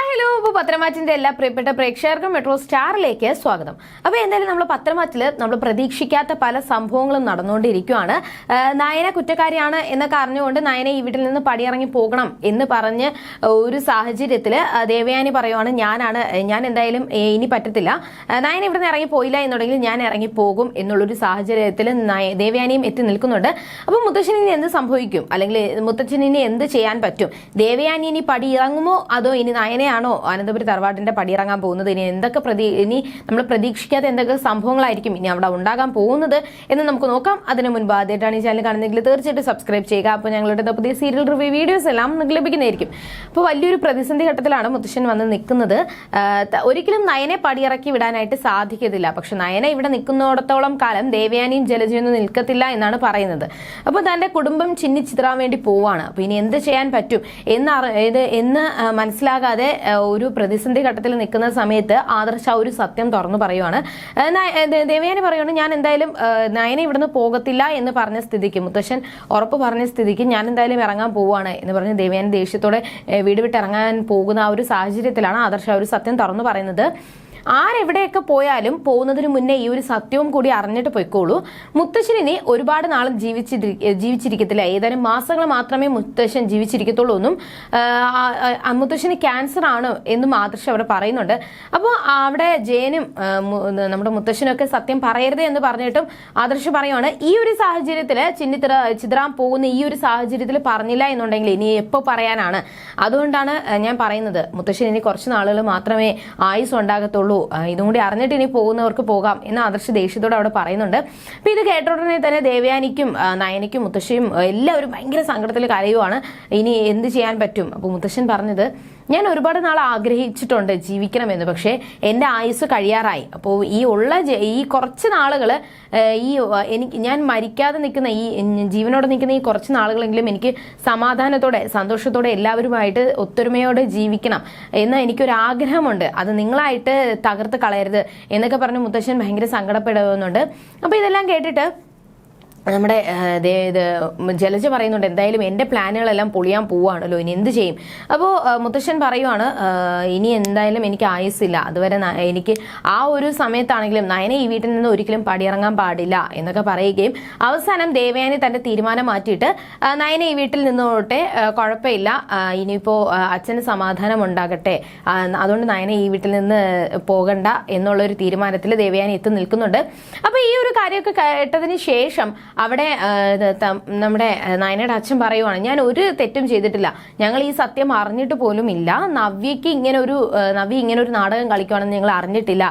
Bye. Hello അപ്പോൾ പത്രമാറ്റിന്റെ എല്ലാ പ്രിയപ്പെട്ട പ്രേക്ഷകർക്കും മെട്രോ സ്റ്റാറിലേക്ക് സ്വാഗതം. അപ്പോൾ എന്തായാലും നമ്മൾ പത്രമാറ്റിൽ നമ്മൾ പ്രതീക്ഷിക്കാത്ത പല സംഭവങ്ങളും നടന്നുകൊണ്ടിരിക്കുകയാണ് നയന കുറ്റക്കാരിയാണ് എന്നൊക്കെ അറിഞ്ഞുകൊണ്ട് നയന ഈ വീട്ടിൽ നിന്ന് പടിയിറങ്ങി പോകണം എന്ന് പറഞ്ഞ് ഒരു സാഹചര്യത്തിൽ ദേവയാനി പറയുവാണ് ഞാനാണ് ഞാൻ എന്തായാലും ഇനി പറ്റത്തില്ല. നയന ഇവിടെ നിന്ന് ഇറങ്ങി പോയില്ല എന്നുണ്ടെങ്കിൽ ഞാൻ ഇറങ്ങി പോകും എന്നുള്ളൊരു സാഹചര്യത്തിൽ നയ- ദേവയാനിയും എത്തി നിൽക്കുന്നുണ്ട്. അപ്പോൾ മുത്തശ്ശന് ഇനി എന്ത് സംഭവിക്കും? അല്ലെങ്കിൽ മുത്തച്ഛന് ഇനി എന്ത് ചെയ്യാൻ പറ്റും? ദേവയാനി ഇനി പടി ഇറങ്ങുമോ അതോ ഇനി നയനയാണോ അനന്തപുരി തറവാട്ടിന്റെ പടിയിറങ്ങാൻ പോകുന്നത്? ഇനി എന്തൊക്കെ പ്രതി ഇനി നമ്മൾ പ്രതീക്ഷിക്കാത്ത എന്തൊക്കെ സംഭവങ്ങളായിരിക്കും ഇനി അവിടെ ഉണ്ടാകാൻ പോകുന്നത് എന്ന് നമുക്ക് നോക്കാം. അതിന് മുൻപ് ആദ്യമായിട്ടാണ് ഈ ചാനൽ കാണുന്നതെങ്കിൽ തീർച്ചയായിട്ടും സബ്സ്ക്രൈബ് ചെയ്യുക. അപ്പോൾ ഞങ്ങളുടെ പുതിയ സീരിയൽ റിവ്യൂ വീഡിയോസ് എല്ലാം നിങ്ങൾക്ക് ലഭിക്കുന്നതായിരിക്കും. അപ്പോൾ വലിയൊരു പ്രതിസന്ധി ഘട്ടത്തിലാണ് മുത്തശ്ശൻ വന്ന് നിൽക്കുന്നത്. ഒരിക്കലും നയനെ പടിയിറക്കി വിടാനായിട്ട് സാധിക്കത്തില്ല. പക്ഷെ നയന ഇവിടെ നിൽക്കുന്നിടത്തോളം കാലം ദേവയാനിയും ജലജയൊന്നും നിൽക്കത്തില്ല എന്നാണ് പറയുന്നത്. അപ്പോൾ തന്റെ കുടുംബം ചിന്നിച്ചിത്രാൻ വേണ്ടി പോവാണ്. അപ്പോൾ ഇനി എന്ത് ചെയ്യാൻ പറ്റും? എന്ന് എന്ന് മനസ്സിലാകാതെ ഒരു പ്രതിസന്ധി ഘട്ടത്തിൽ നിൽക്കുന്ന സമയത്ത് ആദർശ ഒരു സത്യം തുറന്നു പറയുവാണ്. ദേവയാനി പറയുകയാണ് ഞാൻ എന്തായാലും നയനെ ഇവിടുന്ന് പോകത്തില്ല എന്ന് പറഞ്ഞ സ്ഥിതിക്ക് മുത്തശ്ശൻ ഉറപ്പ് പറഞ്ഞ സ്ഥിതിക്ക് ഞാൻ എന്തായാലും ഇറങ്ങാൻ പോവുകയാണ് എന്ന് പറഞ്ഞ് ദേവയാനി ദേഷ്യത്തോടെ വീട് വിട്ട് ഇറങ്ങാൻ പോകുന്ന ആ ഒരു സാഹചര്യത്തിലാണ് ആദർശ ഒരു സത്യം തുറന്നു പറയുന്നത്. ആരെവിടെയൊക്കെ പോയാലും പോകുന്നതിന് മുന്നേ ഈ ഒരു സത്യവും കൂടി അറിഞ്ഞിട്ട് പൊയ്ക്കോളൂ. മുത്തശ്ശനിനി ഒരുപാട് നാളും ജീവിച്ചി ജീവിച്ചിരിക്കത്തില്ല. ഏതാനും മാസങ്ങൾ മാത്രമേ മുത്തശ്ശൻ ജീവിച്ചിരിക്കത്തുള്ളൂ എന്നും മുത്തശ്ശന് ക്യാൻസർ ആണ് എന്നും ആദർശ് അവിടെ പറയുന്നുണ്ട്. അപ്പോൾ അവിടെ ജയനും നമ്മുടെ മുത്തശ്ശനൊക്കെ സത്യം പറയരുത് എന്ന് പറഞ്ഞിട്ടും ആദർശ പറയുവാണ്. ഈ ഒരു സാഹചര്യത്തിൽ ചിന്നിത്ര ചിത്രാൻ പോകുന്ന ഈ ഒരു സാഹചര്യത്തിൽ പറഞ്ഞില്ല എന്നുണ്ടെങ്കിൽ ഇനി എപ്പോൾ പറയാനാണ്? അതുകൊണ്ടാണ് ഞാൻ പറയുന്നത്. മുത്തശ്ശൻ ഇനി കുറച്ച് നാളുകൾ മാത്രമേ ആയുസ് ഉണ്ടാകത്തുള്ളൂ ആ, ഇതും കൂടി അറിഞ്ഞിട്ട് ഇനി പോകുന്നവർക്ക് പോകാം എന്ന് ആദർശ് ദേഷ്യത്തോടെ അവിടെ പറയുന്നുണ്ട്. അപ്പൊ ഇത് കേട്ട ഉടനെ തന്നെ ദേവയാനിക്കും നയനിക്കും മുത്തശ്ശിയും എല്ലാവരും ഭയങ്കര സങ്കടത്തിൽ കരയുവാണ്. ഇനി എന്ത് ചെയ്യാൻ പറ്റും? അപ്പോൾ മുത്തശ്ശൻ പറഞ്ഞത് ഞാൻ ഒരുപാട് നാൾ ആഗ്രഹിച്ചിട്ടുണ്ട് ജീവിക്കണമെന്ന് പക്ഷേ എന്റെ ആയുസ് കഴിയാറായി. അപ്പോൾ ഈ ഉള്ള ഈ കുറച്ച് നാളുകൾ ഈ എനിക്ക് ഞാൻ മരിക്കാതെ നിൽക്കുന്ന ഈ ജീവനോടെ നിൽക്കുന്ന ഈ കുറച്ച് നാളുകളെങ്കിലും എനിക്ക് സമാധാനത്തോടെ സന്തോഷത്തോടെ എല്ലാവരുമായിട്ട് ഒത്തൊരുമയോടെ ജീവിക്കണം എന്ന് എനിക്കൊരു ആഗ്രഹമുണ്ട് അത് നിങ്ങളായിട്ട് തകർത്ത് കളയരുത് എന്നൊക്കെ പറഞ്ഞ് മുത്തശ്ശൻ ഭയങ്കര സങ്കടപ്പെടുന്നുണ്ട്. അപ്പോൾ ഇതെല്ലാം കേട്ടിട്ട് നമ്മുടെ ഇത് ജലജ പറയുന്നുണ്ട് എന്തായാലും എന്റെ പ്ലാനുകളെല്ലാം പൊളിയാൻ പോവാണല്ലോ ഇനി എന്ത് ചെയ്യും? അപ്പോൾ മുത്തശ്ശൻ പറയുവാണ് ഇനി എന്തായാലും എനിക്ക് ആയുസില്ല അതുവരെ എനിക്ക് ആ ഒരു സമയത്താണെങ്കിലും നയനെ ഈ വീട്ടിൽ നിന്ന് ഒരിക്കലും പടിയിറങ്ങാൻ പാടില്ല എന്നൊക്കെ പറയുകയും അവസാനം ദേവയാനി തന്റെ തീരുമാനം മാറ്റിയിട്ട് നയനെ ഈ വീട്ടിൽ നിന്നോട്ടെ കുഴപ്പമില്ല ഇനിയിപ്പോൾ അച്ഛന് സമാധാനം ഉണ്ടാകട്ടെ അതുകൊണ്ട് നയനെ ഈ വീട്ടിൽ നിന്ന് പോകണ്ട എന്നുള്ളൊരു തീരുമാനത്തിൽ ദേവയാനി എത്തി നിൽക്കുന്നുണ്ട്. അപ്പോൾ ഈ ഒരു കാര്യമൊക്കെ കേട്ടതിന് ശേഷം അവിടെ നമ്മുടെ നയനയുടെ അച്ഛൻ പറയുവാണ് ഞാൻ ഒരു തെറ്റും ചെയ്തിട്ടില്ല. ഞങ്ങൾ ഈ സത്യം അറിഞ്ഞിട്ട് പോലും ഇല്ല. നവ്യക്ക് ഇങ്ങനെ ഒരു നവ്യ ഇങ്ങനെ ഒരു നാടകം കളിക്കുവാണെന്ന് ഞങ്ങൾ അറിഞ്ഞിട്ടില്ല.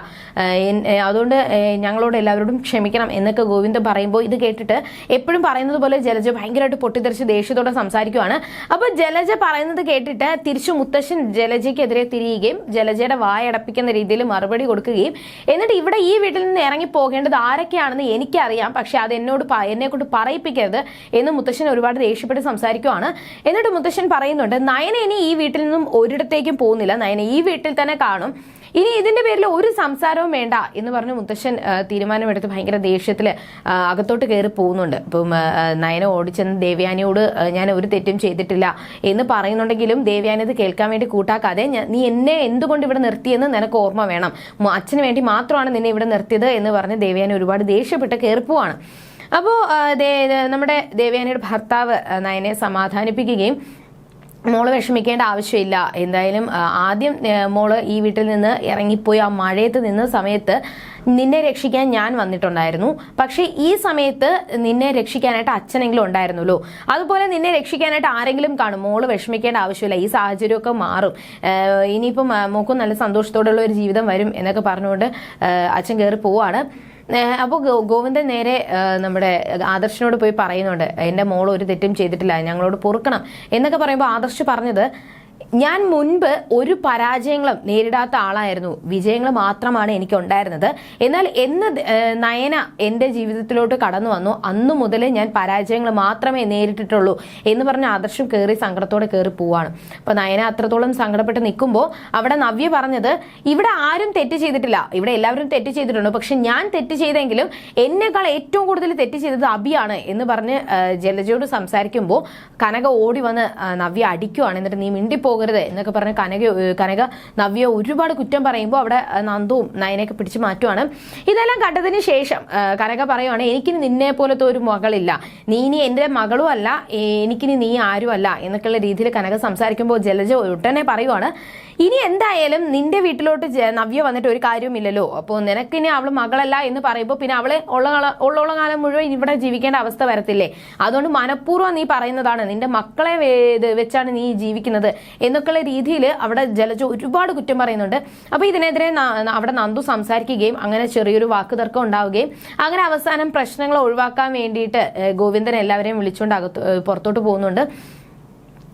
അതുകൊണ്ട് ഞങ്ങളോട് എല്ലാവരോടും ക്ഷമിക്കണം എന്നൊക്കെ ഗോവിന്ദൻ പറയുമ്പോൾ ഇത് കേട്ടിട്ട് എപ്പോഴും പറയുന്നത് പോലെ ജലജ ഭയങ്കരമായിട്ട് പൊട്ടിത്തെറിച്ച് ദേഷ്യത്തോടെ സംസാരിക്കുവാണ്. അപ്പൊ ജലജ പറയുന്നത് കേട്ടിട്ട് തിരിച്ചു മുത്തശ്ശൻ ജലജയ്ക്കെതിരെ തിരിയുകയും ജലജയുടെ വായടപ്പിക്കുന്ന രീതിയിൽ മറുപടി കൊടുക്കുകയും എന്നിട്ട് ഇവിടെ ഈ വീട്ടിൽ നിന്ന് ഇറങ്ങി പോകേണ്ടത് ആരൊക്കെയാണെന്ന് എനിക്കറിയാം പക്ഷെ അത് എന്നോട് എന്നെ കൊണ്ട് പറയിപ്പിക്കരുത് എന്ന് മുത്തശ്ശൻ ഒരുപാട് ദേഷ്യപ്പെട്ട് സംസാരിക്കുവാണ്. എന്നിട്ട് മുത്തശ്ശൻ പറയുന്നുണ്ട് നയന ഇനി ഈ വീട്ടിൽ നിന്നും ഒരിടത്തേക്കും പോകുന്നില്ല. നയന ഈ വീട്ടിൽ തന്നെ കാണും. ഇനി ഇതിന്റെ പേരിൽ ഒരു സംസാരവും വേണ്ട. എന്ന് പറഞ്ഞ് മുത്തശ്ശൻ തീരുമാനമെടുത്ത് ഭയങ്കര ദേഷ്യത്തിൽ അകത്തോട്ട് കയറി പോകുന്നുണ്ട്. ഇപ്പം നയന ഓടിച്ചെന്ന് ദേവ്യാനിയോട് ഞാൻ ഒരു തെറ്റും ചെയ്തിട്ടില്ല എന്ന് പറയുന്നുണ്ടെങ്കിലും ദേവ്യാനി ഇത് കേൾക്കാൻ വേണ്ടി കൂട്ടാക്കാതെ നീ എന്നെ എന്തുകൊണ്ട് ഇവിടെ നിർത്തിയെന്ന് നിനക്ക് ഓർമ്മ വേണം. അച്ഛന് വേണ്ടി മാത്രമാണ് നിന്നെ ഇവിടെ നിർത്തിയത് എന്ന് പറഞ്ഞ് ദേവ്യാനി ഒരുപാട് ദേഷ്യപ്പെട്ട് കയറിപ്പോവാണ് അപ്പോൾ നമ്മുടെ ദേവയാനിയുടെ ഭർത്താവ് നയനെ സമാധാനിപ്പിക്കുകയും മോൾ വിഷമിക്കേണ്ട ആവശ്യമില്ല. എന്തായാലും ആദ്യം മോൾ ഈ വീട്ടിൽ നിന്ന് ഇറങ്ങിപ്പോയി ആ മഴയത്ത് നിന്ന സമയത്ത് നിന്നെ രക്ഷിക്കാൻ ഞാൻ വന്നിട്ടുണ്ടായിരുന്നു. പക്ഷേ ഈ സമയത്ത് നിന്നെ രക്ഷിക്കാനായിട്ട് അച്ഛനെങ്കിലും ഉണ്ടായിരുന്നല്ലോ അതുപോലെ നിന്നെ രക്ഷിക്കാനായിട്ട് ആരെങ്കിലും കാണും. മോൾ വിഷമിക്കേണ്ട ആവശ്യമില്ല. ഈ സാഹചര്യമൊക്കെ മാറും. ഇനിയിപ്പം മോക്കും നല്ല സന്തോഷത്തോടെയുള്ള ഒരു ജീവിതം വരും എന്നൊക്കെ പറഞ്ഞുകൊണ്ട് അച്ഛൻ കയറി പോവാണ്. അപ്പോൾ ഗോവിന്ദൻ നേരെ നമ്മുടെ ആദർശിനോട് പോയി പറയുന്നുണ്ട്. എന്റെ മോൾ ഒരു തെറ്റും ചെയ്തിട്ടില്ല. ഞങ്ങളോട് പൊറുക്കണം. എന്നൊക്കെ പറയുമ്പോൾ ആദർശ് പറഞ്ഞത് ഞാൻ മുൻപ് ഒരു പരാജയങ്ങളും നേരിടാത്ത ആളായിരുന്നു. വിജയങ്ങൾ മാത്രമാണ് എനിക്ക് ഉണ്ടായിരുന്നത് എന്നാൽ എന്ന് നയന എന്റെ ജീവിതത്തിലോട്ട് കടന്നു വന്നു. അന്നു മുതൽ ഞാൻ പരാജയങ്ങൾ മാത്രമേ നേരിട്ടിട്ടുള്ളൂ എന്ന് പറഞ്ഞ ആദർശം കയറി സങ്കടത്തോടെ കയറി പോവാണ്. അപ്പൊ നയന അത്രത്തോളം സങ്കടപ്പെട്ട് നിൽക്കുമ്പോൾ അവിടെ നവ്യ പറഞ്ഞത് ഇവിടെ ആരും തെറ്റ് ചെയ്തിട്ടില്ല. ഇവിടെ എല്ലാവരും തെറ്റ് ചെയ്തിട്ടുണ്ട്. പക്ഷെ ഞാൻ തെറ്റ് ചെയ്തെങ്കിലും എന്നെക്കാൾ ഏറ്റവും കൂടുതൽ തെറ്റ് ചെയ്തത് അബിയാണ് എന്ന് പറഞ്ഞ് ജലജയോട് സംസാരിക്കുമ്പോൾ കനക ഓടി വന്ന് നവ്യ അടിക്കുവാണ്. എന്നിട്ട് നീ മിണ്ടിപ്പോകരുത് പോകരുത് എന്നൊക്കെ പറഞ്ഞ് കനക കനക നവ്യ ഒരുപാട് കുറ്റം പറയുമ്പോൾ അവിടെ നന്ദുവും നയനെയൊക്കെ പിടിച്ചു മാറ്റുവാണ്. ഇതെല്ലാം കണ്ടതിന് ശേഷം കനക പറയുവാണ് എനിക്ക് നിന്നെ പോലത്തെ ഒരു മകളില്ല. നീ ഇനി എന്റെ മകളും അല്ല എനിക്കിനി നീ ആരും അല്ല എന്നൊക്കെയുള്ള രീതിയിൽ കനക സംസാരിക്കുമ്പോൾ ജലജ ഉടനെ പറയുവാണ് ഇനി എന്തായാലും നിന്റെ വീട്ടിലോട്ട് നവ്യ വന്നിട്ട് ഒരു കാര്യവുമില്ലല്ലോ. അപ്പോൾ നിനക്കിനി അവൾ മകളല്ല എന്ന് പറയുമ്പോൾ പിന്നെ അവളെ ഉള്ള ഉള്ള കാലം മുഴുവൻ ഇവിടെ ജീവിക്കേണ്ട അവസ്ഥ വരത്തില്ലേ? അതുകൊണ്ട് മനഃപൂർവം നീ പറയുന്നതാണ് നിന്റെ മക്കളെ വെച്ചാണ് നീ ജീവിക്കുന്നത് എന്നൊക്കെയുള്ള രീതിയിൽ അവിടെ ജലജ ഒരുപാട് കുറ്റം പറയുന്നുണ്ട്. അപ്പോൾ ഇതിനെതിരെ അവിടെ നന്ദു സംസാരിക്കുകയും അങ്ങനെ ചെറിയൊരു വാക്കുതർക്കം ഉണ്ടാവുകയും അങ്ങനെ അവസാനം പ്രശ്നങ്ങൾ ഒഴിവാക്കാൻ വേണ്ടിയിട്ട് ഗോവിന്ദൻ എല്ലാവരെയും വിളിച്ചുകൊണ്ട് അകത്ത് പുറത്തോട്ട് പോകുന്നുണ്ട്.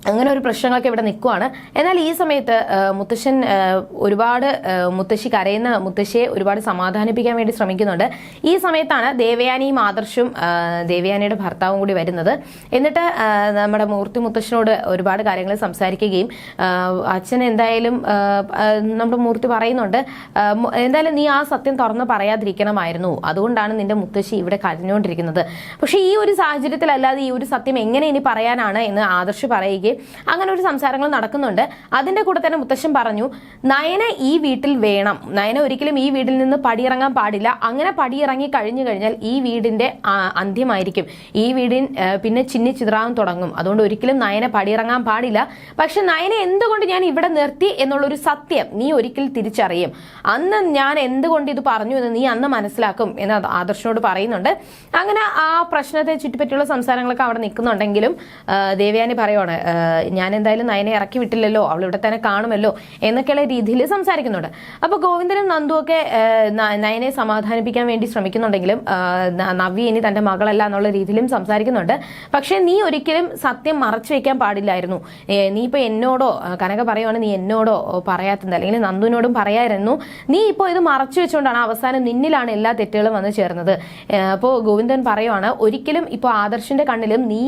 അങ്ങനെ ഒരു പ്രശ്നങ്ങളൊക്കെ ഇവിടെ നിൽക്കുവാണ്. എന്നാൽ ഈ സമയത്ത് മുത്തശ്ശൻ ഒരുപാട് മുത്തശ്ശി കരയുന്ന മുത്തശ്ശിയെ ഒരുപാട് സമാധാനിപ്പിക്കാൻ വേണ്ടി ശ്രമിക്കുന്നുണ്ട്. ഈ സമയത്താണ് ദേവയാനിയും ആദർശും ദേവയാനിയുടെ ഭർത്താവും കൂടി വരുന്നത്. എന്നിട്ട് നമ്മുടെ മൂർത്തി മുത്തശ്ശനോട് ഒരുപാട് കാര്യങ്ങൾ സംസാരിക്കുകയും അച്ഛൻ എന്തായാലും നമ്മുടെ മൂർത്തി പറയുന്നുണ്ട് എന്തായാലും നീ ആ സത്യം തുറന്ന് പറയാതിരിക്കണമായിരുന്നു. അതുകൊണ്ടാണ് നിന്റെ മുത്തശ്ശി ഇവിടെ കരഞ്ഞുകൊണ്ടിരിക്കുന്നത്. പക്ഷേ ഈ ഒരു സാഹചര്യത്തിലല്ലാതെ ഈ ഒരു സത്യം എങ്ങനെ ഇനി പറയാനാണ് എന്ന് ആദർശ് പറയുകയും അങ്ങനെ ഒരു സംസാരങ്ങൾ നടക്കുന്നുണ്ട്. അതിന്റെ കൂടെ തന്നെ മുത്തശ്ശൻ പറഞ്ഞു നയന ഈ വീട്ടിൽ വേണം. നയന ഒരിക്കലും ഈ വീട്ടിൽ നിന്ന് പടിയിറങ്ങാൻ പാടില്ല. അങ്ങനെ പടിയിറങ്ങി കഴിഞ്ഞു കഴിഞ്ഞാൽ ഈ വീടിന്റെ അന്ത്യമായിരിക്കും. ഈ വീടിൻ പിന്നെ ചിന്നി ചിതറാൻ തുടങ്ങും. അതുകൊണ്ട് ഒരിക്കലും നയന പടിയിറങ്ങാൻ പാടില്ല. പക്ഷെ നയന എന്തുകൊണ്ട് ഞാൻ ഇവിടെ നിർത്തി എന്നുള്ളൊരു സത്യം നീ ഒരിക്കൽ തിരിച്ചറിയും. അന്ന് ഞാൻ എന്തുകൊണ്ട് ഇത് പറഞ്ഞു എന്ന് നീ അന്ന് മനസ്സിലാക്കും എന്ന് ആദർശനോട് പറയുന്നുണ്ട്. അങ്ങനെ ആ പ്രശ്നത്തെ ചുറ്റിപ്പറ്റിയുള്ള സംസാരങ്ങളൊക്കെ അവിടെ നിൽക്കുന്നുണ്ടെങ്കിലും ദേവയാനി പറയുവാണ് ഞാൻ എന്തായാലും നയനെ ഇറക്കി വിട്ടില്ലല്ലോ അവൾ ഇവിടെ തന്നെ കാണുമല്ലോ എന്നൊക്കെയുള്ള രീതിയിൽ സംസാരിക്കുന്നുണ്ട്. അപ്പോൾ ഗോവിന്ദനും നന്ദു ഒക്കെ നയനെ സമാധാനിപ്പിക്കാൻ വേണ്ടി ശ്രമിക്കുന്നുണ്ടെങ്കിലും നവ്യ ഇനി തന്റെ മകളല്ല എന്നുള്ള രീതിയിലും സംസാരിക്കുന്നുണ്ട്. പക്ഷേ നീ ഒരിക്കലും സത്യം മറച്ചു വെക്കാൻ പാടില്ലായിരുന്നു. നീ ഇപ്പൊ എന്നോടോ കനക പറയുവാണ് നീ എന്നോടോ പറയാത്തത്. അല്ലെങ്കിൽ നന്ദുവിനോടും പറയായിരുന്നു. നീ ഇപ്പോൾ ഇത് മറച്ചു വെച്ചുകൊണ്ടാണ് അവസാനം നിന്നിലാണ് എല്ലാ തെറ്റുകളും വന്നു ചേർന്നത്. അപ്പോൾ ഗോവിന്ദൻ പറയുവാണ് ഒരിക്കലും ഇപ്പോൾ ആദർശിന്റെ കണ്ണിലും നീ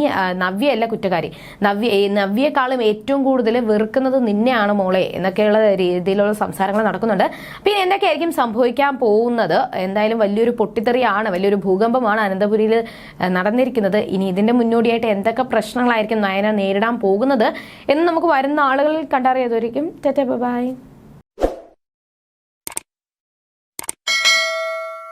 നവ്യ നവ്യയല്ല കുറ്റക്കാരി. നവ്യ നവ്യേക്കാളും ഏറ്റവും കൂടുതൽ വെറുക്കുന്നത് നിന്നെയാണ് മോളെ എന്നൊക്കെയുള്ള രീതിയിലുള്ള സംസാരങ്ങൾ നടക്കുന്നുണ്ട്. പിന്നെ എന്തൊക്കെയായിരിക്കും സംഭവിക്കാൻ പോകുന്നത്? എന്തായാലും വലിയൊരു പൊട്ടിത്തെറിയാണ് വലിയൊരു ഭൂകമ്പമാണ് അനന്തപുരിയിൽ നടന്നിരിക്കുന്നത്. ഇനി ഇതിന്റെ മുന്നോടിയായിട്ട് എന്തൊക്കെ പ്രശ്നങ്ങളായിരിക്കും നയന നേരിടാൻ പോകുന്നത് എന്ന് നമുക്ക് വരുന്ന ആളുകളിൽ കണ്ടറിയാതായിരിക്കും ബൈ.